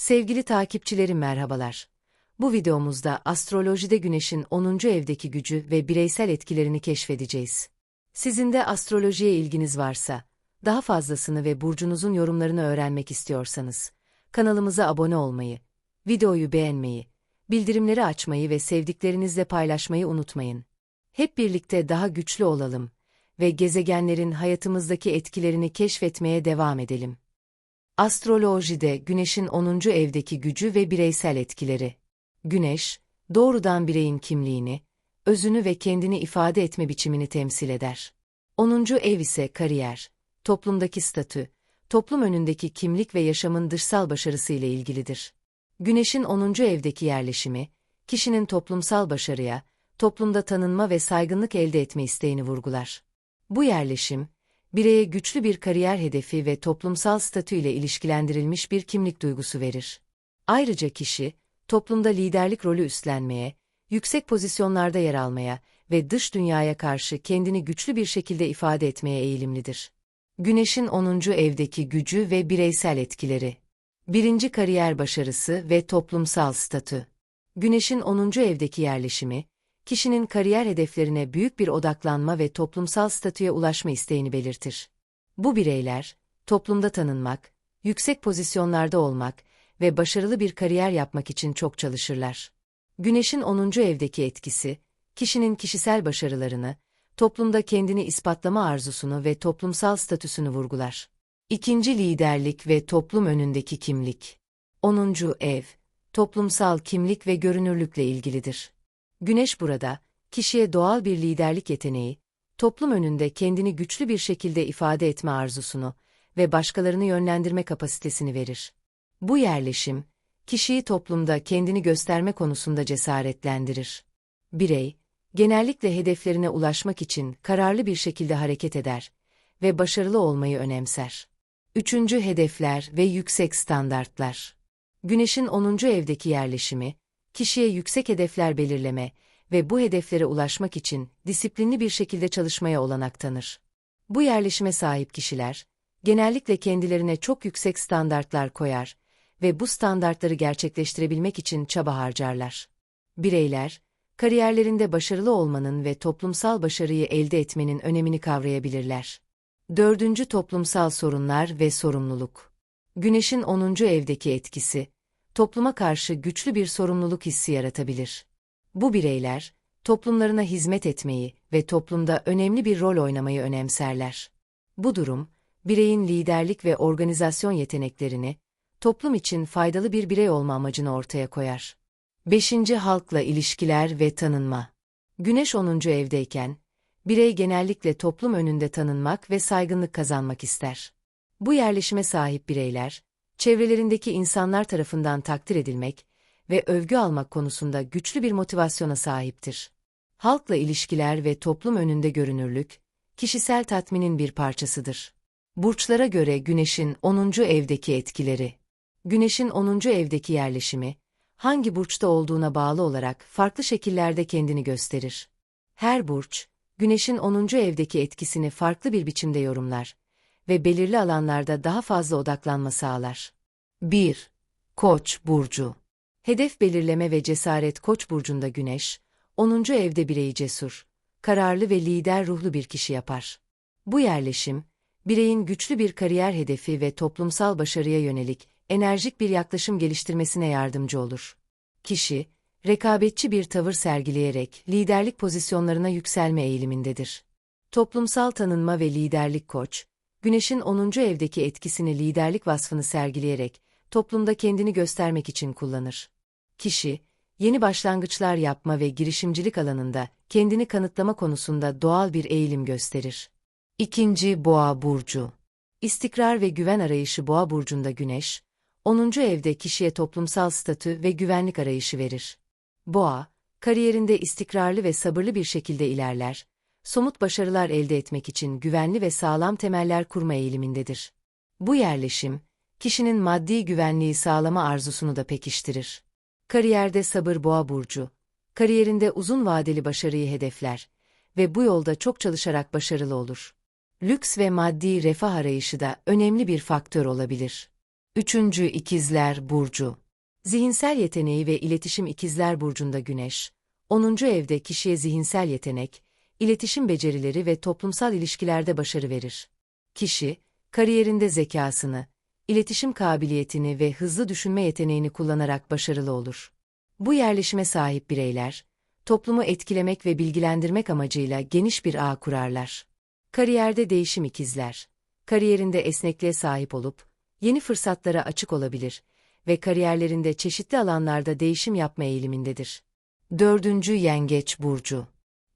Sevgili takipçilerim merhabalar. Bu videomuzda astrolojide Güneş'in 10. evdeki gücü ve bireysel etkilerini keşfedeceğiz. Sizin de astrolojiye ilginiz varsa, daha fazlasını ve burcunuzun yorumlarını öğrenmek istiyorsanız, kanalımıza abone olmayı, videoyu beğenmeyi, bildirimleri açmayı ve sevdiklerinizle paylaşmayı unutmayın. Hep birlikte daha güçlü olalım ve gezegenlerin hayatımızdaki etkilerini keşfetmeye devam edelim. Astrolojide Güneş'in 10. evdeki gücü ve bireysel etkileri. Güneş, doğrudan bireyin kimliğini, özünü ve kendini ifade etme biçimini temsil eder. 10. ev ise kariyer, toplumdaki statü, toplum önündeki kimlik ve yaşamın dışsal başarısı ile ilgilidir. Güneşin 10. evdeki yerleşimi, kişinin toplumsal başarıya, toplumda tanınma ve saygınlık elde etme isteğini vurgular. Bu yerleşim, bireye güçlü bir kariyer hedefi ve toplumsal statü ile ilişkilendirilmiş bir kimlik duygusu verir. Ayrıca kişi, toplumda liderlik rolü üstlenmeye, yüksek pozisyonlarda yer almaya ve dış dünyaya karşı kendini güçlü bir şekilde ifade etmeye eğilimlidir. Güneşin 10. evdeki gücü ve bireysel etkileri. Birinci kariyer başarısı ve toplumsal statü. Güneşin 10. evdeki yerleşimi, kişinin kariyer hedeflerine büyük bir odaklanma ve toplumsal statüye ulaşma isteğini belirtir. Bu bireyler, toplumda tanınmak, yüksek pozisyonlarda olmak ve başarılı bir kariyer yapmak için çok çalışırlar. Güneşin 10. evdeki etkisi, kişinin kişisel başarılarını, toplumda kendini ispatlama arzusunu ve toplumsal statüsünü vurgular. İkinci liderlik ve toplum önündeki kimlik. 10. ev, toplumsal kimlik ve görünürlükle ilgilidir. Güneş burada, kişiye doğal bir liderlik yeteneği, toplum önünde kendini güçlü bir şekilde ifade etme arzusunu ve başkalarını yönlendirme kapasitesini verir. Bu yerleşim, kişiyi toplumda kendini gösterme konusunda cesaretlendirir. Birey, genellikle hedeflerine ulaşmak için kararlı bir şekilde hareket eder ve başarılı olmayı önemser. Üçüncü hedefler ve yüksek standartlar. Güneşin 10. evdeki yerleşimi, kişiye yüksek hedefler belirleme ve bu hedeflere ulaşmak için disiplinli bir şekilde çalışmaya olanak tanır. Bu yerleşime sahip kişiler, genellikle kendilerine çok yüksek standartlar koyar ve bu standartları gerçekleştirebilmek için çaba harcarlar. Bireyler, kariyerlerinde başarılı olmanın ve toplumsal başarıyı elde etmenin önemini kavrayabilirler. Dördüncü toplumsal sorunlar ve sorumluluk. Güneşin 10. evdeki etkisi, topluma karşı güçlü bir sorumluluk hissi yaratabilir. Bu bireyler, toplumlarına hizmet etmeyi ve toplumda önemli bir rol oynamayı önemserler. Bu durum, bireyin liderlik ve organizasyon yeteneklerini, toplum için faydalı bir birey olma amacını ortaya koyar. 5. Halkla ilişkiler ve tanınma. Güneş 10. evdeyken, birey genellikle toplum önünde tanınmak ve saygınlık kazanmak ister. Bu yerleşime sahip bireyler, çevrelerindeki insanlar tarafından takdir edilmek ve övgü almak konusunda güçlü bir motivasyona sahiptir. Halkla ilişkiler ve toplum önünde görünürlük, kişisel tatminin bir parçasıdır. Burçlara göre Güneş'in 10. evdeki etkileri. Güneş'in 10. evdeki yerleşimi, hangi burçta olduğuna bağlı olarak farklı şekillerde kendini gösterir. Her burç, Güneş'in 10. evdeki etkisini farklı bir biçimde yorumlar ve belirli alanlarda daha fazla odaklanma sağlar. 1. Koç burcu. Hedef belirleme ve cesaret Koç burcunda Güneş, 10. evde bireyi cesur, kararlı ve lider ruhlu bir kişi yapar. Bu yerleşim, bireyin güçlü bir kariyer hedefi ve toplumsal başarıya yönelik enerjik bir yaklaşım geliştirmesine yardımcı olur. Kişi, rekabetçi bir tavır sergileyerek liderlik pozisyonlarına yükselme eğilimindedir. Toplumsal tanınma ve liderlik koç, Güneş'in 10. evdeki etkisini liderlik vasfını sergileyerek toplumda kendini göstermek için kullanır. Kişi, yeni başlangıçlar yapma ve girişimcilik alanında kendini kanıtlama konusunda doğal bir eğilim gösterir. İkinci Boğa burcu. İstikrar ve güven arayışı Boğa burcunda Güneş, 10. evde kişiye toplumsal statü ve güvenlik arayışı verir. Boğa, kariyerinde istikrarlı ve sabırlı bir şekilde ilerler, somut başarılar elde etmek için güvenli ve sağlam temeller kurma eğilimindedir. Bu yerleşim, kişinin maddi güvenliği sağlama arzusunu da pekiştirir. Kariyerde sabır boğa burcu, kariyerinde uzun vadeli başarıyı hedefler ve bu yolda çok çalışarak başarılı olur. Lüks ve maddi refah arayışı da önemli bir faktör olabilir. Üçüncü İkizler Burcu Zihinsel yeteneği ve iletişim İkizler Burcu'nda Güneş, 10. evde kişiye zihinsel yetenek, iletişim becerileri ve toplumsal ilişkilerde başarı verir. Kişi, kariyerinde zekasını, iletişim kabiliyetini ve hızlı düşünme yeteneğini kullanarak başarılı olur. Bu yerleşime sahip bireyler, toplumu etkilemek ve bilgilendirmek amacıyla geniş bir ağ kurarlar. Kariyerde değişim ikizler, kariyerinde esnekliğe sahip olup, yeni fırsatlara açık olabilir ve kariyerlerinde çeşitli alanlarda değişim yapma eğilimindedir. Dördüncü Yengeç Burcu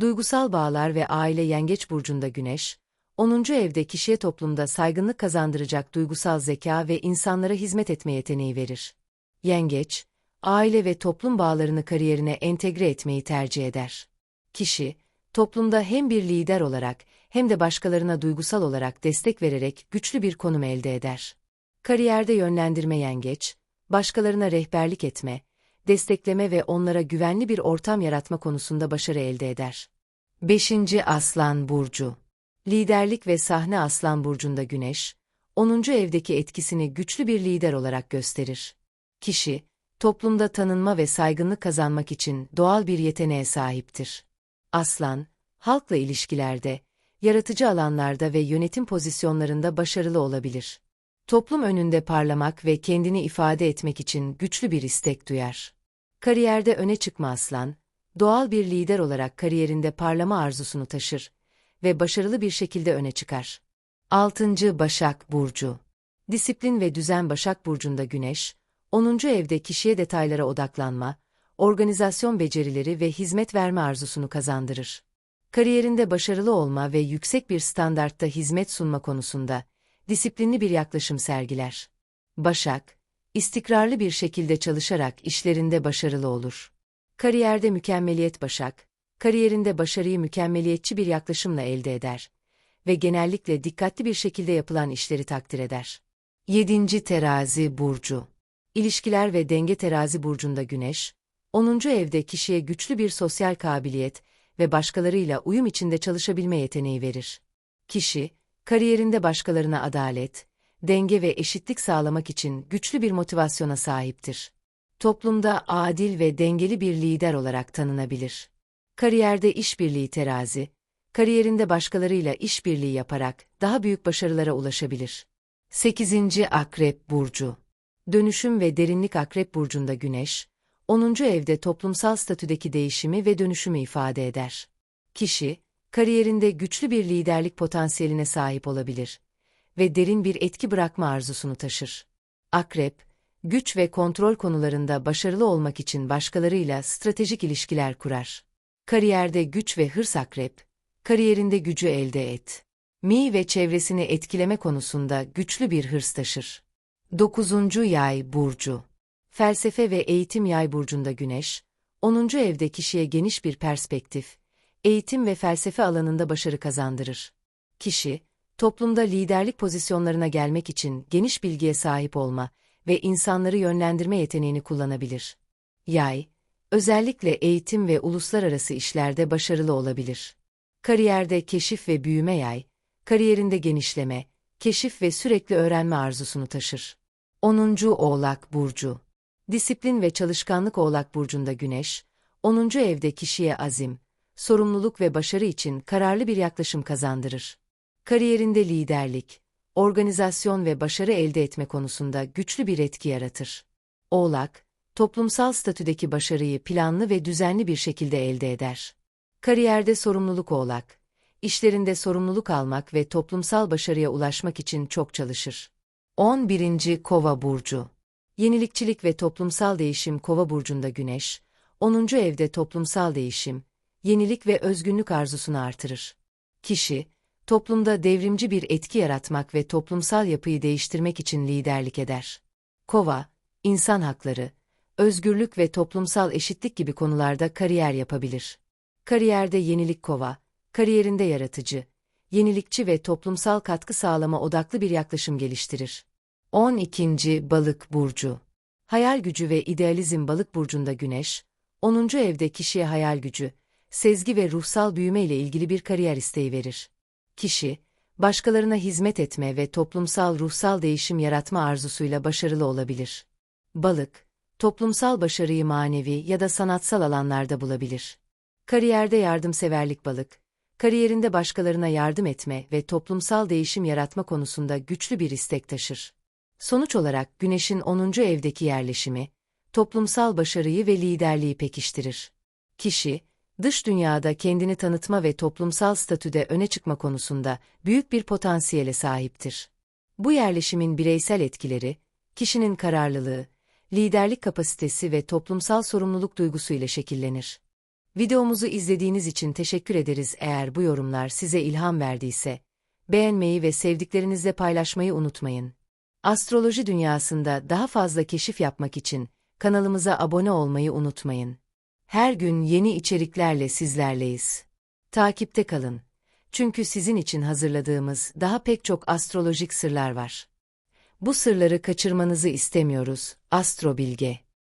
Duygusal bağlar ve aile Yengeç Burcu'nda Güneş, 10. evde kişiye toplumda saygınlık kazandıracak duygusal zeka ve insanlara hizmet etme yeteneği verir. Yengeç, aile ve toplum bağlarını kariyerine entegre etmeyi tercih eder. Kişi, toplumda hem bir lider olarak hem de başkalarına duygusal olarak destek vererek güçlü bir konum elde eder. Kariyerde yönlendirme yengeç, başkalarına rehberlik etme, destekleme ve onlara güvenli bir ortam yaratma konusunda başarı elde eder. 5. Aslan Burcu Liderlik ve sahne Aslan Burcu'nda Güneş, 10. evdeki etkisini güçlü bir lider olarak gösterir. Kişi, toplumda tanınma ve saygınlık kazanmak için doğal bir yeteneğe sahiptir. Aslan, halkla ilişkilerde, yaratıcı alanlarda ve yönetim pozisyonlarında başarılı olabilir. Toplum önünde parlamak ve kendini ifade etmek için güçlü bir istek duyar. Kariyerde öne çıkma aslan, doğal bir lider olarak kariyerinde parlama arzusunu taşır ve başarılı bir şekilde öne çıkar. 6. Başak Burcu Disiplin ve düzen Başak Burcu'nda Güneş, 10. evde kişiye detaylara odaklanma, organizasyon becerileri ve hizmet verme arzusunu kazandırır. Kariyerinde başarılı olma ve yüksek bir standartta hizmet sunma konusunda disiplinli bir yaklaşım sergiler. Başak, istikrarlı bir şekilde çalışarak işlerinde başarılı olur. Kariyerde mükemmeliyet Başak, kariyerinde başarıyı mükemmeliyetçi bir yaklaşımla elde eder ve genellikle dikkatli bir şekilde yapılan işleri takdir eder. 7. Terazi Burcu İlişkiler ve denge terazi burcunda Güneş, 10. evde kişiye güçlü bir sosyal kabiliyet ve başkalarıyla uyum içinde çalışabilme yeteneği verir. Kişi, kariyerinde başkalarına adalet, denge ve eşitlik sağlamak için güçlü bir motivasyona sahiptir. Toplumda adil ve dengeli bir lider olarak tanınabilir. Kariyerde işbirliği terazi, kariyerinde başkalarıyla işbirliği yaparak daha büyük başarılara ulaşabilir. 8. Akrep Burcu Dönüşüm ve derinlik Akrep Burcu'nda Güneş, 10. evde toplumsal statüdeki değişimi ve dönüşümü ifade eder. Kişi, kariyerinde güçlü bir liderlik potansiyeline sahip olabilir ve derin bir etki bırakma arzusunu taşır. Akrep, güç ve kontrol konularında başarılı olmak için başkalarıyla stratejik ilişkiler kurar. Kariyerde güç ve hırs akrep, kariyerinde gücü elde et. Mi ve çevresini etkileme konusunda güçlü bir hırs taşır. 9. Yay Burcu Felsefe ve Eğitim Yay Burcu'nda Güneş, 10. evde kişiye geniş bir perspektif, eğitim ve felsefe alanında başarı kazandırır. Kişi, toplumda liderlik pozisyonlarına gelmek için geniş bilgiye sahip olma ve insanları yönlendirme yeteneğini kullanabilir. Yay, özellikle eğitim ve uluslararası işlerde başarılı olabilir. Kariyerde keşif ve büyüme yay, kariyerinde genişleme, keşif ve sürekli öğrenme arzusunu taşır. 10. Oğlak Burcu Disiplin ve çalışkanlık Oğlak Burcu'nda Güneş, 10. evde kişiye azim, sorumluluk ve başarı için kararlı bir yaklaşım kazandırır. Kariyerinde liderlik, organizasyon ve başarı elde etme konusunda güçlü bir etki yaratır. Oğlak, toplumsal statüdeki başarıyı planlı ve düzenli bir şekilde elde eder. Kariyerde sorumluluk Oğlak, işlerinde sorumluluk almak ve toplumsal başarıya ulaşmak için çok çalışır. 11. Kova Burcu Yenilikçilik ve toplumsal değişim Kova burcunda Güneş, 10. evde toplumsal değişim, yenilik ve özgünlük arzusunu artırır. Kişi, toplumda devrimci bir etki yaratmak ve toplumsal yapıyı değiştirmek için liderlik eder. Kova, insan hakları, özgürlük ve toplumsal eşitlik gibi konularda kariyer yapabilir. Kariyerde yenilik kova, kariyerinde yaratıcı, yenilikçi ve toplumsal katkı sağlama odaklı bir yaklaşım geliştirir. 12. Balık Burcu Hayal gücü ve idealizm Balık Burcu'nda Güneş, 10. evde kişiye hayal gücü, sezgi ve ruhsal büyüme ile ilgili bir kariyer isteği verir. Kişi, başkalarına hizmet etme ve toplumsal ruhsal değişim yaratma arzusuyla başarılı olabilir. Balık, toplumsal başarıyı manevi ya da sanatsal alanlarda bulabilir. Kariyerde yardımseverlik balık, kariyerinde başkalarına yardım etme ve toplumsal değişim yaratma konusunda güçlü bir istek taşır. Sonuç olarak Güneş'in 10. evdeki yerleşimi, toplumsal başarıyı ve liderliği pekiştirir. Kişi, dış dünyada kendini tanıtma ve toplumsal statüde öne çıkma konusunda büyük bir potansiyele sahiptir. Bu yerleşimin bireysel etkileri, kişinin kararlılığı, liderlik kapasitesi ve toplumsal sorumluluk duygusu ile şekillenir. Videomuzu izlediğiniz için teşekkür ederiz eğer bu yorumlar size ilham verdiyse, beğenmeyi ve sevdiklerinizle paylaşmayı unutmayın. Astroloji dünyasında daha fazla keşif yapmak için kanalımıza abone olmayı unutmayın. Her gün yeni içeriklerle sizlerleyiz. Takipte kalın. Çünkü sizin için hazırladığımız daha pek çok astrolojik sırlar var. Bu sırları kaçırmanızı istemiyoruz. Astro Bilge